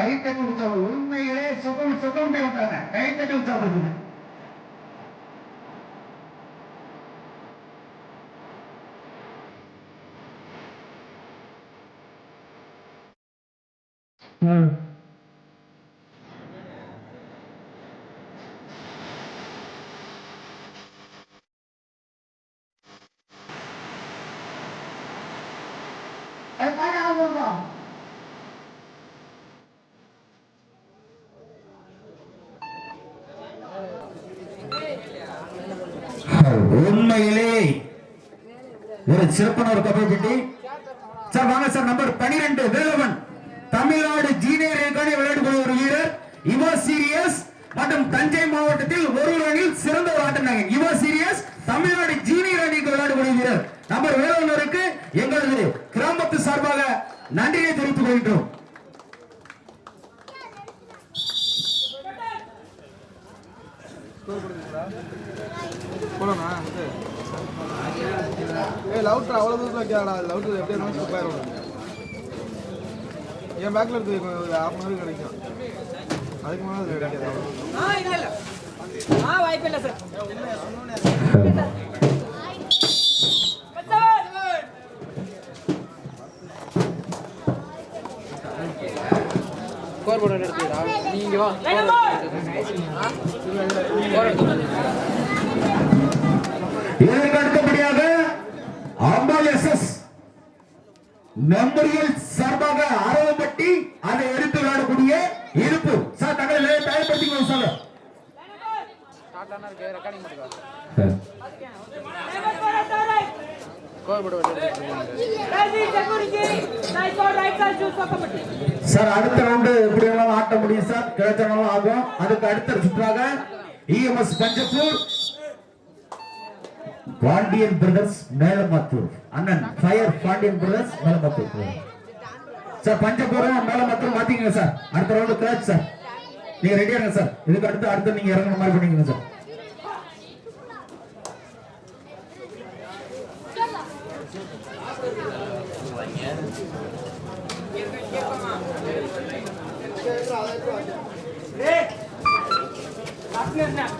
கைத்தறி உற்சவம் உண்மையிலே சுகம் சுகம் விட்டாங்க கைத்தறி உற்சவம் ம் அது பாரு அவங்க உண்மையிலே ஒரு சிறப்பான ஒரு கபடி சார் வாங்க சார் நம்பர் பனிரெண்டு வேலவன். தமிழ்நாடு ஜீனியர் ரேங்கான விளையாடக்கூடிய ஒரு வீரர் இவா சீரியஸ் மற்றும் தஞ்சை மாவட்டத்தில் ஒரு அணியில் சிறந்த ஒரு ஆட்டநாயகன் சீரியஸ் தமிழ்நாடு ஜீனியர் அணிக்கு விளையாடக்கூடிய வீரர். நம்பர் வேலவனருக்கு எங்களது கிராமத்து சார்பாக நன்றியை தெரிவித்துக் கொள்கின்றோம். போலாமா? ஏய் லவுட்ரு அவ்வளோ தூரத்தில் வைக்காடா லவுட்ரு எப்படி இருந்தாலும் சூப்பராக என் பேக்கில் இருக்கு ஒரு ஹாஃப் அன் ஹவர் கிடைக்கும். அதுக்கு மேலே அது கிடைக்காது. வாய்ப்பில்லை சார் ஸ்கோர் போர்டு எடுத்துடா நீங்க வா. இதற்கு அடுத்தபடியாக அம்பாள் எஸ் எஸ் மெமோரியல் சார்பாக அரவப்பட்டி அதை எடுத்து விளையாடக்கூடிய இருப்பு. சார் தங்களை தயார்படுத்திக்கணும் சார். டாட்டானா சார் அடுத்த ரவுண்டு எப்படி வேணாலும் ஆட்ட முடியும் சார். கிடைச்சாலும் ஆகும் அதுக்கு அடுத்த சுற்றாக இஎம்எஸ் பஞ்சப்பூர் பாண்டியன் பிரதர்ஸ் மேலமத்தூர். அண்ணன் fire Pandian brothers Melamathur. Sir Panjapuram Melamathur மாத்திக்கங்க sir. அடுத்த ரவுண்டு கிராச் சார். நீங்க ரெடியா இருங்க சார். இதுக்கு அடுத்து அடுத்து நீங்க இறங்குற மாதிரி பண்ணிக்கங்க சார். Let's go.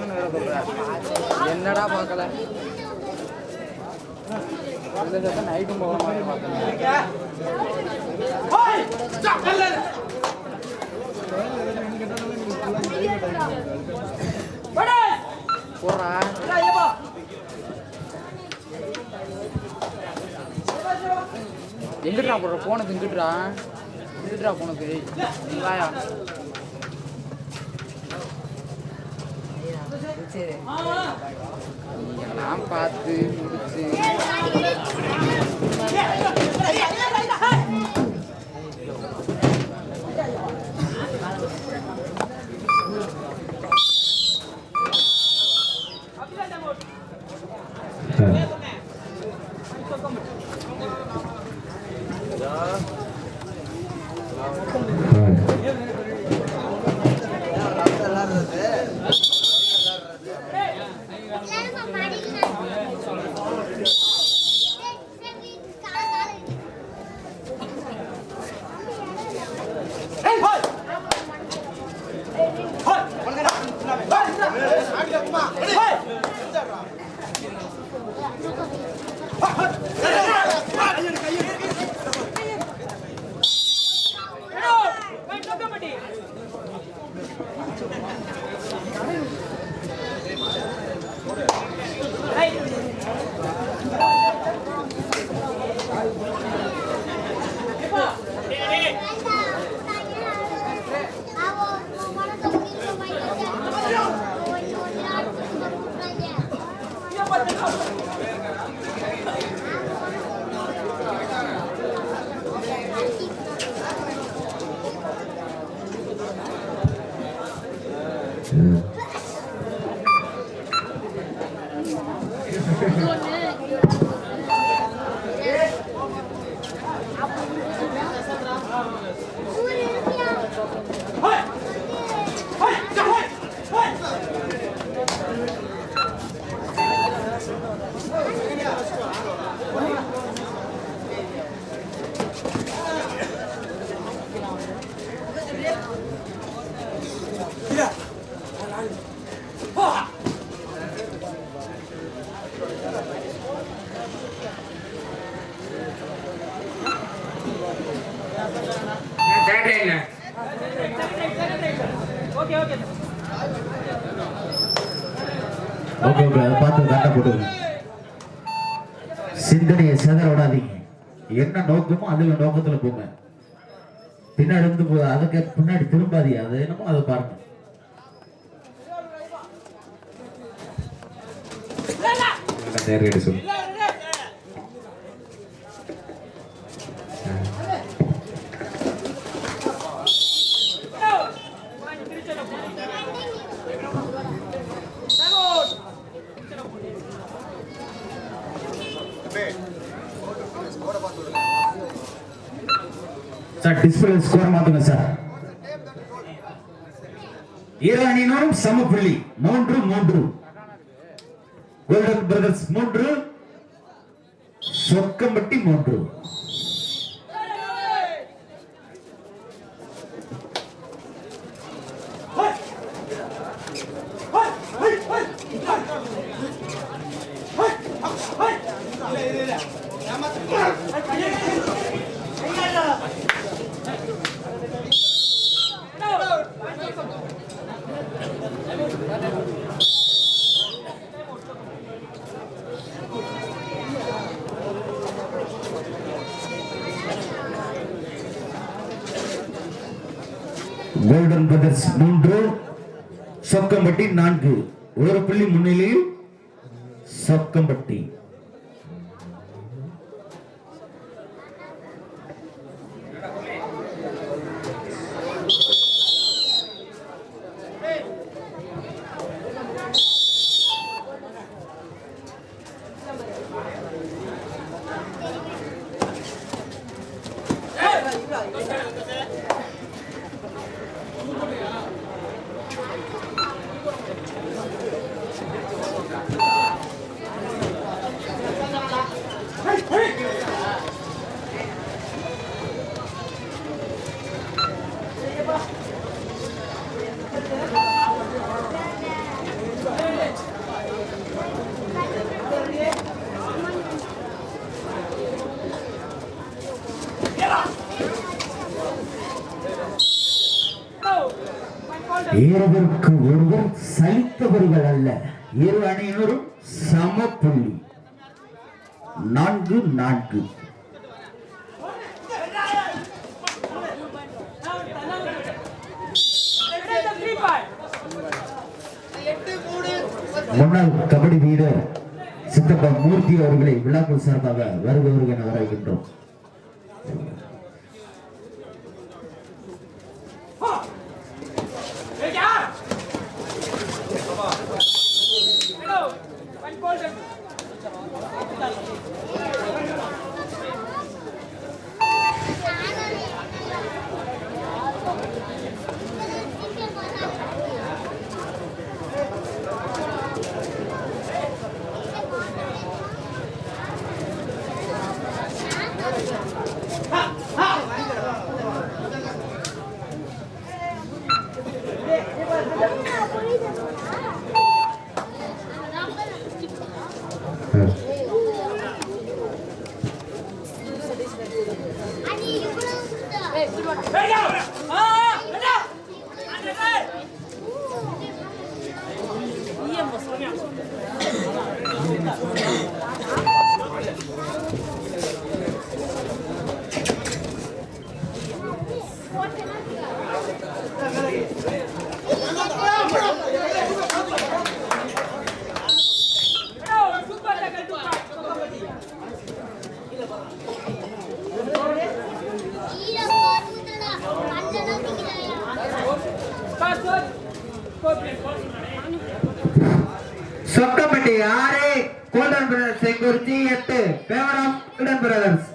ஓட்டணும் வேற சொல்ற என்னடா பார்க்கல? நைட்டும் போக மாதிரி பார்த்தேன் போடுறா. எங்கிட்டா போடுற. போனது இங்கிட்டுறா இங்கிட்டுறா போனது வாயா. எல்லாம் பார்த்து முடிச்சு Hey! Okay okay okay okay அதை பார்த்து கரெக்டாக போட்டுருங்க சிந்தனையை செதற விடாதீங்க. என்ன நோக்கமோ அதுல நோக்கத்துல போங்க. பின்னாடி வந்து போ- அதுக்கு பின்னாடி திரும்பாதீங்க. அது என்னமோ அதை பாருங்க. நேரடி சொல்லு. சார் டிஸ்பிளே ஸ்கோர் மாத்துங்க சார் இரு அணியினரும் சம புள்ளி. மூன்று மூன்று. கோல்டன் பிரதர்ஸ் மூன்று. சொக்கம்பட்டி மூன்று கோல்டன் பிரதர்ஸ் மூன்று சொக்கம்பட்டி நான்கு ஒரு புள்ளி முன்னிலையில் சப்கம்பட்டி இருவருக்கு ஒருவர் சலித்தவர்கள் அல்ல. இரு அணியினரும் சம புள்ளி நான்கு நான்கு. முன்னாள் கபடி வீரர் சித்தப்பா மூர்த்தி அவர்களை விழாக்கள் சார்பாக வருபவர்கள் என வரவேற்கின்றோம் ஆறு கோல்டன் பிரதர்ஸ் செங்குறிச்சி எட்டு பேவரம் கிடன் பிரதர்ஸ்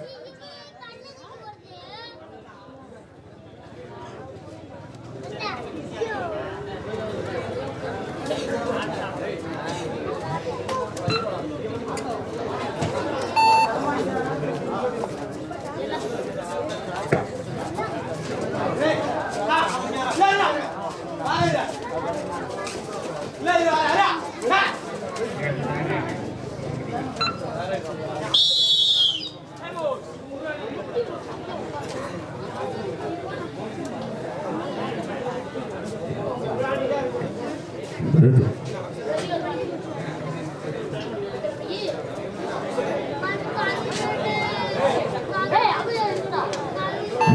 Bruno.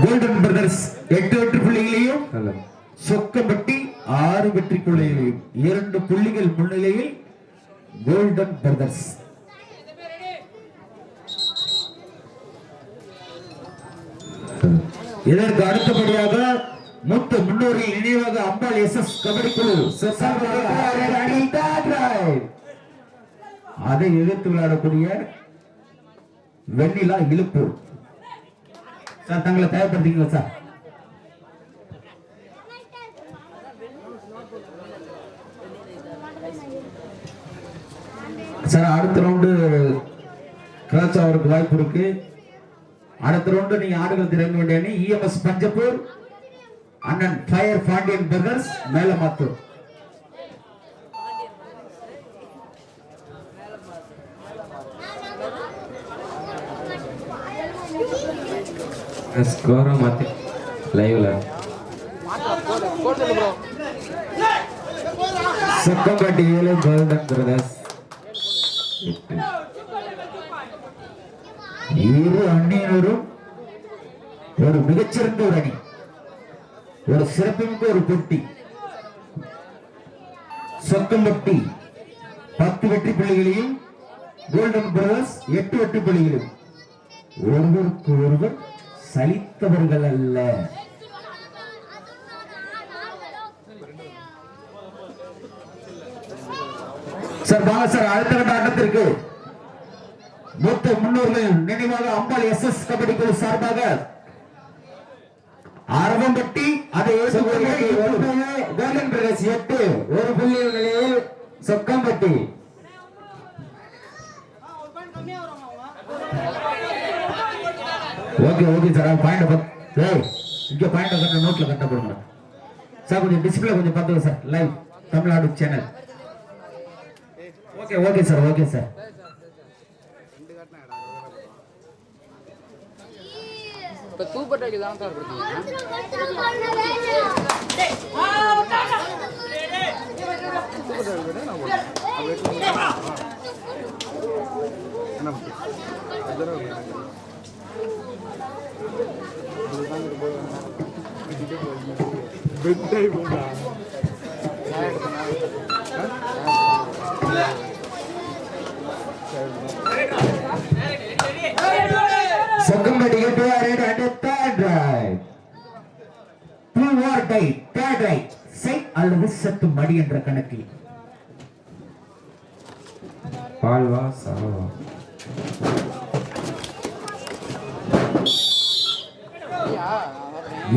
கோல்டன் பிரதர்ஸ் எட்டு வெற்றி புள்ளிகளையும் சொக்கம்பட்டி ஆறு வெற்றி புள்ளிகளையும் இரண்டு புள்ளிகள் முன்னிலையில் கோல்டன் பிரதர்ஸ் இதற்கு அடுத்தபடியாக மூத்த முன்னோரில் நினைவாக அம்பாள் எஸ் எஸ் கபடி குழு அதை எதிர்த்து விளையாடக்கூடிய வெண்ணிலா இழுப்பு. சார் தங்களை தயார்படுத்திக்கல சார். சார் அடுத்த ரவுண்டு கிராச் அவருக்கு வாய்ப்பு இருக்கு. அடுத்த ரவுண்டு நீங்க ஆடுகள் திறங்க வேண்டிய இஎம்எஸ் பஞ்சப்பூர். அண்ணன் ஃபயர் பாண்டியன் பிரதர்ஸ் மேலமாத்தூர் ஸ்கோரை மாற்றி லைவ்ல சுக்கம்பட்டி ஏழு கோல்டன் பிரதர்ஸ். இரு அணியினரும் ஒரு மிகச்சிறந்த ஒரு அணி. ஒரு சிறப்புமிக்க ஒரு போட்டி. சொக்கம்பட்டி பத்து வெற்றி புள்ளிகளையும் கோல்டன் பிரதர்ஸ் எட்டு வெற்றி புள்ளிகளையும். ஒருவருக்கு ஒருவர் சலித்தவர்கள் அல்ல. சார் வாங்க சார் அடுத்த கட்ட ஆட்டத்திற்கு மூத்த முன்னோர்கள் நினைவாக அம்பாள் எஸ் எஸ் கபடி குழு சார்பாக அரவம்பட்டி அதை கோல்டன் பிரதேஷ் எட்டு. ஒரு புள்ளி நிலையில் Chokkampatti okay okay sir. Point இங்க பாயிண்ட் கட்ட நோட்ல கட்ட போடுங்க. சார் கொஞ்சம் டிஸ்பிளே கொஞ்சம் பார்த்துங்க sir. Live Tamil Nadu channel okay okay sir. Okay sir. இப்போ சூப்பர் டேக்கு தான் சார் கொடுத்தீங்க? ஆ விட்டாடா டேய் டேய் என்ன பண்ணுறது? அதுதானே ஒரு எனக்கு. இதுதான் இங்க போய் வேணாம். இதுக்கே போய் பெட் ஆகி போண்டா சொக்கம்பட்டி எட்டு right and third right do or die third right சை பத்து மடி என்ற கணக்கில். வாழ்வா சாவா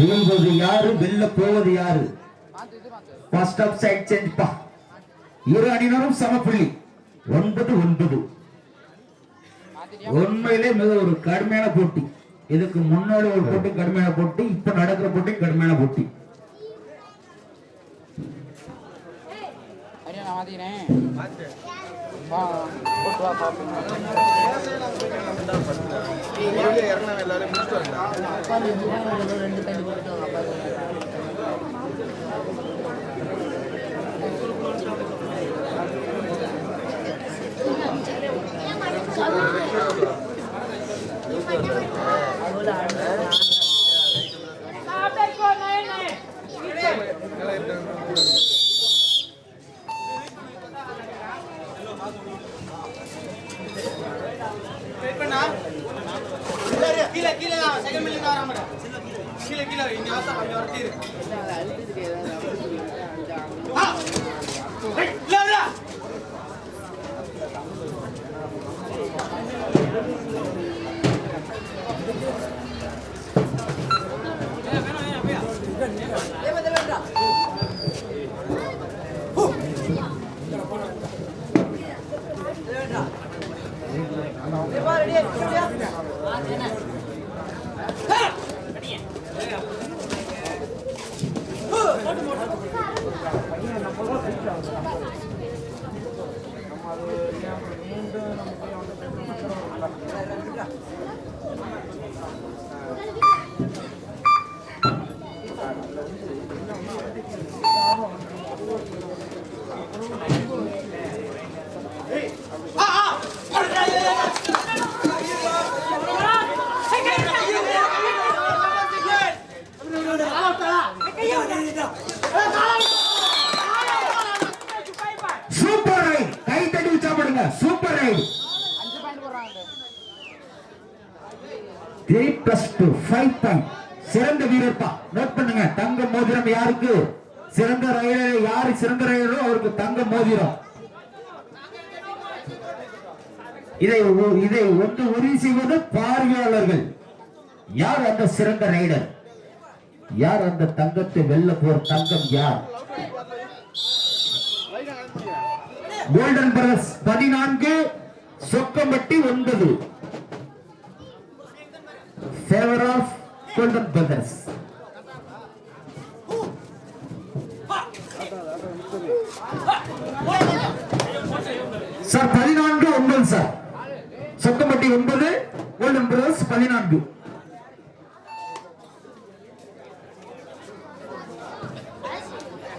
இயங்குவது யாரு? வெல்ல போவது யாரு? ஃபர்ஸ்ட் ஆஃப் சைட் சேஞ்ச் பா. இரு அணியினரும் சமப்புள்ளி ஒன்பது ஒன்பது. உண்மையிலே மிக ஒரு கடுமையான போட்டி. இதுக்கு முன்னாடி ஒரு போட்டி கடுமையான போட்டி. இப்ப நடக்கிற போட்டி கடுமையான போட்டி. ஐயா வா. போட்டு வா பார்ப்போம் முடிச்சுட்டு வரேன்டா சாப்பிட்டு போ நயனே நல்லா இருக்கு. கீழே கீழே செகண்ட் மில்லியன் வராம கீழே கீழே இங்க அவசரம் அங்க வரட்டி இருக்கு ஆ! ஏய், இல்ல இல்ல ஆ ஆ த்ரீ பிளஸ் டூ சிறந்த வீரர்ப்பா. நோட் பண்ணுங்க தங்க மோதிரம் யாருக்கு? சிறந்த ரயிலர் யாரு சிறந்த ரயிலரோ அவருக்கு தங்க மோதிரம். இதை இதை ஒன்று உறுதி செய்வது பார்வையாளர்கள். யார் அந்த சிறந்த ரைடர்? யார் அந்த தங்கத்தை வெல்ல போற தங்கம் யார்? கோல்டன் பிரதர்ஸ் பதினான்கு சொக்கம்பட்டி ஒன்பது. Favour of Golden Brothers sir பதினான்கு ஒன்பது சார் சொக்கம்பட்டி ஒன்பது கோல்டன் பிரதர்ஸ் பதினான்கு.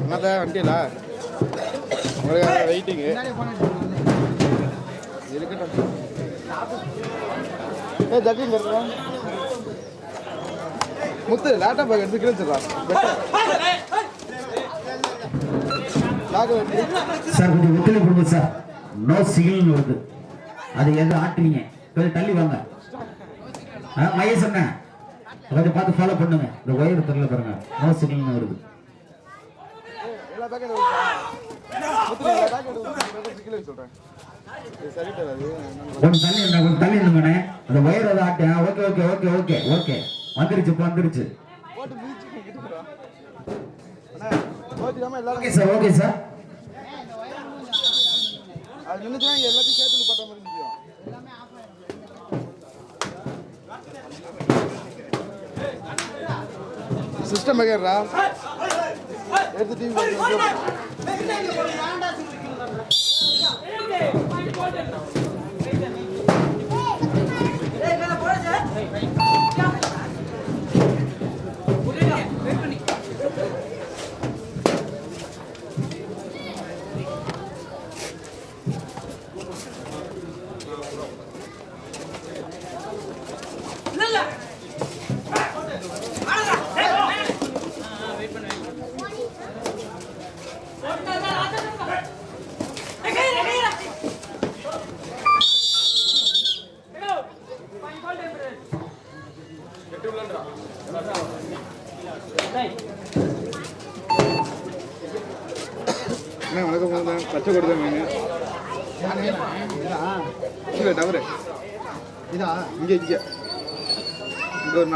என்னத்த வண்டியில? உங்களுக்கு வெயிட்டிங்கு இருக்கட்டும். ஏ ஜட்டி இங்க முத்து லேப்டாப் பேக் எடுத்து கீழே சொல்றா லாக் வண்டி சார் கொஞ்சம் ஒத்துழைப்பு கொடுங்க சார். நோ சிகில் வருது. அது எது ஆட்டுறீங்க? கொஞ்சம் தள்ளி வாங்க. மைய சொன்னேன். கொஞ்சம் பார்த்து ஃபாலோ பண்ணுங்க. இந்த ஒயர் தெரியல பாருங்க. நோ சிகில்னு வருது. சொல்றேன் சரிட்டு அது கொஞ்சம் தள்ளி அந்த ஒயர் அதை ஆட்டு okay okay okay okay okay. வந்துருச்சு வந்துருச்சு. Okay sir okay sir. அது நின்றுச்சுன்னா எல்லாத்தையும் சேர்த்து பட்ட மாதிரி நிற்கும் சிஸ்டம் பேக்கர்ரா எடுத்து டிவி புரியல வெயிட் பண்ணி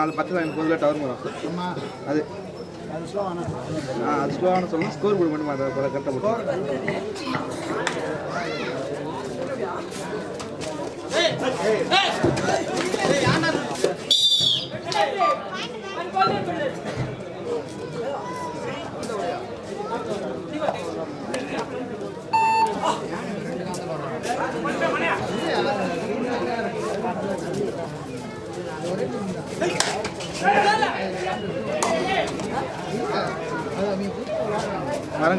ஒரு நாலு பச்சை லைன் பொதுவில் டவர் வரும் அது ஆ அது ஸ்லோவான சொல்லணும் ஸ்கோர் போர்டு மட்டும் அதை கரெக்டாக போட்டு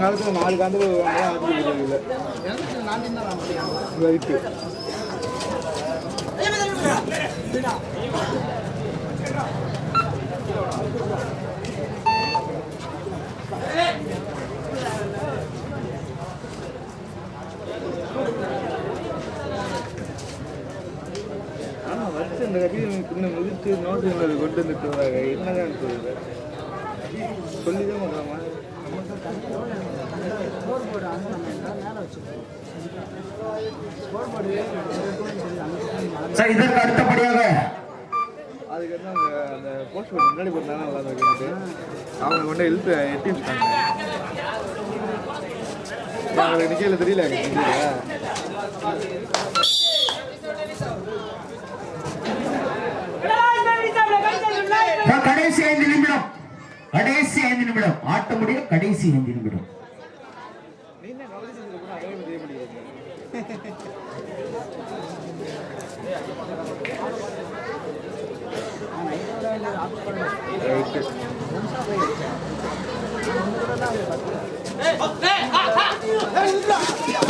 வருங்காலத்தில் நாலு காந்து ரைட்டு ஆனால் வச்சு இந்த கட்டியில் இன்னும் முடிச்சு நோட்டு கொண்டு வந்துட்டு வராங்க என்னதான் சொல்லுது சொல்லி தான் பண்ணுறாமா சார் இதற்கு அடுத்தபடியாக. அதுக்கு அவங்க அந்த போஸ்ட் போட்டு முன்னாடி போட்டாங்க நல்லா இருந்துட்டு அவங்க கொண்டு இழுத்து எட்டி வச்சுட்டாங்க அவங்களுக்கு நிக்கல தெரியல எனக்கு தெரியல சார், கடைசி ஐந்து நிமிடம். கடைசி ஐந்து நிமிடம் ஆட்ட முடிய கடைசி ஐந்து நிமிடம் Hey!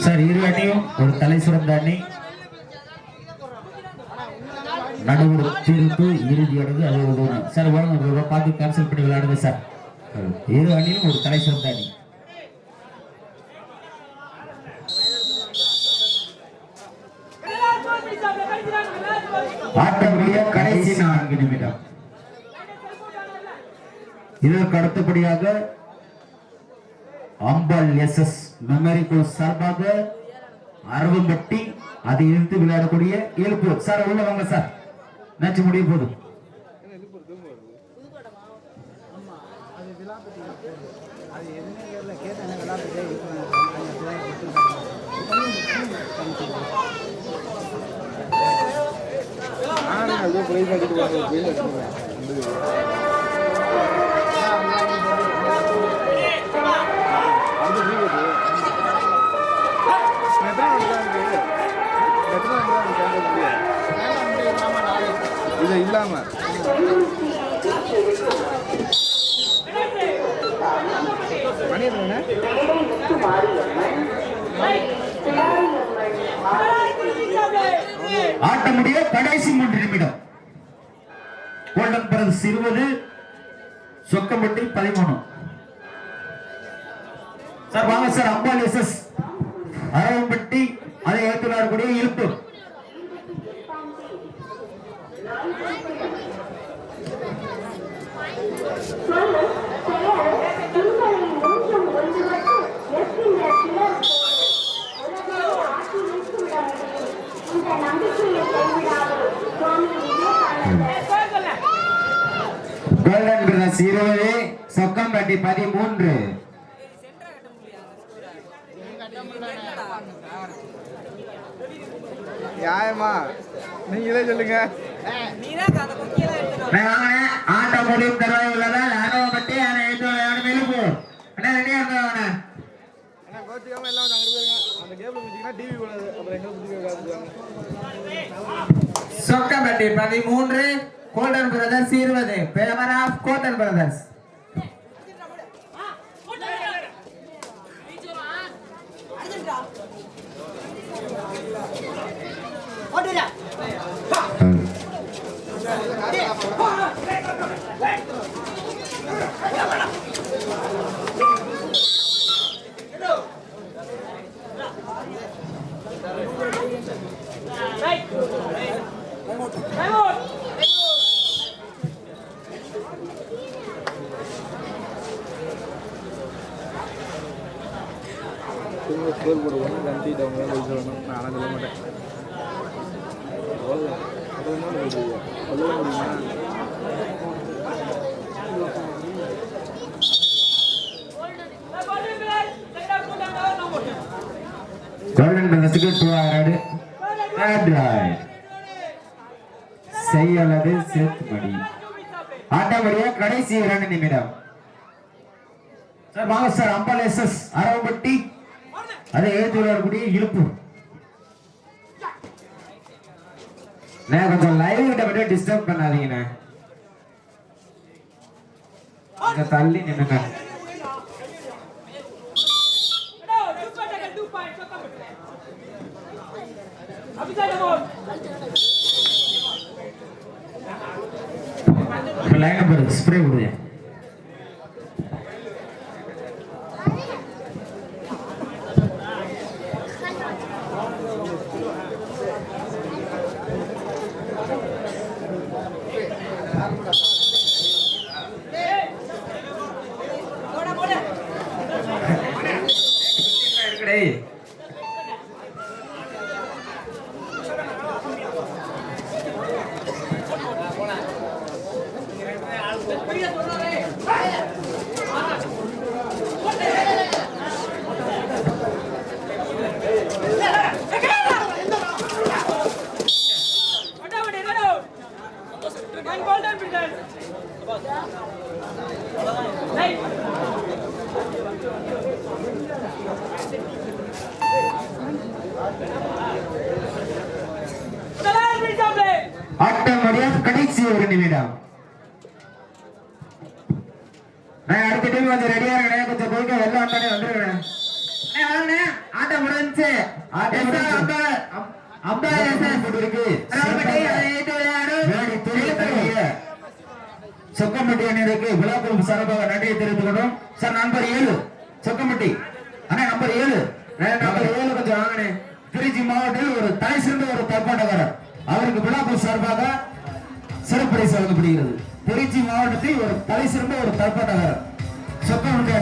சார் இரு அணியும் ஒரு தலை சிறந்த அணி நடுவர் தீர்ப்பு இறுதி அடங்கு அது சார் வழங்க பார்த்து கேன்சல் பண்ணி விளையாடுங்க சார். இரு அணியும் ஒரு தலை சிறந்த அணி ஆட்டமுடைய கடைசி நான்கு நிமிடம். இதற்கு அடுத்தபடியாக அம்பாள் எஸ் எஸ் மெமரிக்கோ சார்பாக அரவம்பட்டி அதை இழுத்து விளையாடக்கூடிய எழுப்பு சார் உள்ள வாங்க சார். மேட்ச் முடிய போதும் ஆனால் அது பிரைஸ் அடிட்டு வாங்க பிரைஸ் அடிச்சுடுறேன் அது வீடு எத்தனை வண்டி தான் இருக்கு எத்தனை வண்டி தான் இருக்கு கேட்க முடியும் இது இல்லாம. மணி எத்தனை ஆட்டமுடைய கடைசி மூன்று நிமிடம். கோல்டன் பிரதர்ஸ் இருபது சொக்கம்பட்டி பதிமூணு சார் வாங்க sir Ambal S S Aravampatti அதை எடுத்து விளையாடக்கூடிய இழுப்பு. இந்த நம்பிக்கையை கைவிடாது சுவாமி விவேகானந்தர் கோல்டன் பிரதர்ஸ் இருபது சொக்கம்பட்டி பதிமூன்று. நியாயமா? நீங்களே சொல்லுங்க. ஆட்ட முடியும் தருவாய் உள்ளதா அரவம்பட்டி அதை எடுத்து விளையாடும் இழுப்பு அண்ணா ரெடியா இருந்தவன அண்ணா கோச்சிக்காம எல்லாம் வந்து அங்கே போயிருங்க. அந்த கேபிள் குச்சிங்கன்னா டிவி கூடாது அப்புறம் எங்கே சொக்கம்பட்டி பதிமூன்று கோல்டன் பிரதர்ஸ் இருபது. பேவர் ஆஃப் கோட்டன் பிரதர்ஸ் ஒரு ஸ்கோர் போர்டு ஒன்று கண்டிட்டு அவங்க தான் போய் சொல்லணும் நான் சொல்ல மாட்டேன் சொல்ல முடியுமா கோல்டன் பிரதர்ஸுக்கு டூ ஆறாடு செய்யலது சேத்துமடி கடைசி இரண்டு நிமிடம். சார் வாங்க சார் எஸ் எஸ் அரவம்பட்டி அதை எழுத்து வரக்கூடிய இழுப்பு நான் கொஞ்சம் லைவ் கிட்ட மட்டும் டிஸ்டர்ப் பண்ணாதீங்கண்ணே. தள்ளி நின்னுங்க லைன் நம்பர் ஸ்ப்ரே விடுவேன் இருக்குடே ஆட்டம் முடிய கடைசி ஒரு நிமிடம் நான் அடுத்த டீம் கொஞ்சம் ரெடியா இருக்கேன் கொஞ்சம் போயிட்டு வெளில வந்தானே வந்துருக்கேன். ஆட்டம் முடிஞ்சுச்சு. ஆட்டம் அம்பா- அம்- சொக்கம்பட்டி அணியினருக்கு விழாக்குழு சார்பாக நன்றியை தெரிவித்துக்கணும் சார் நம்பர் ஏழு. சொக்கம்பட்டி. அண்ணா நம்பர் ஏழு. நம்பர் ஏழு கொஞ்சம் வாங்கினேன் திருச்சி மாவட்டத்தில் ஒரு தலை சிறந்த ஒரு தற்பாட்டக்காரர் அவருக்கு விழாக்குழு சார்பாக சிறப்பு வழங்கப்படுகிறது. திருச்சி மாவட்டத்தில் ஒரு தலை சிறந்த ஒரு தற்பாட்டக்காரர் சொக்கம்பட்டி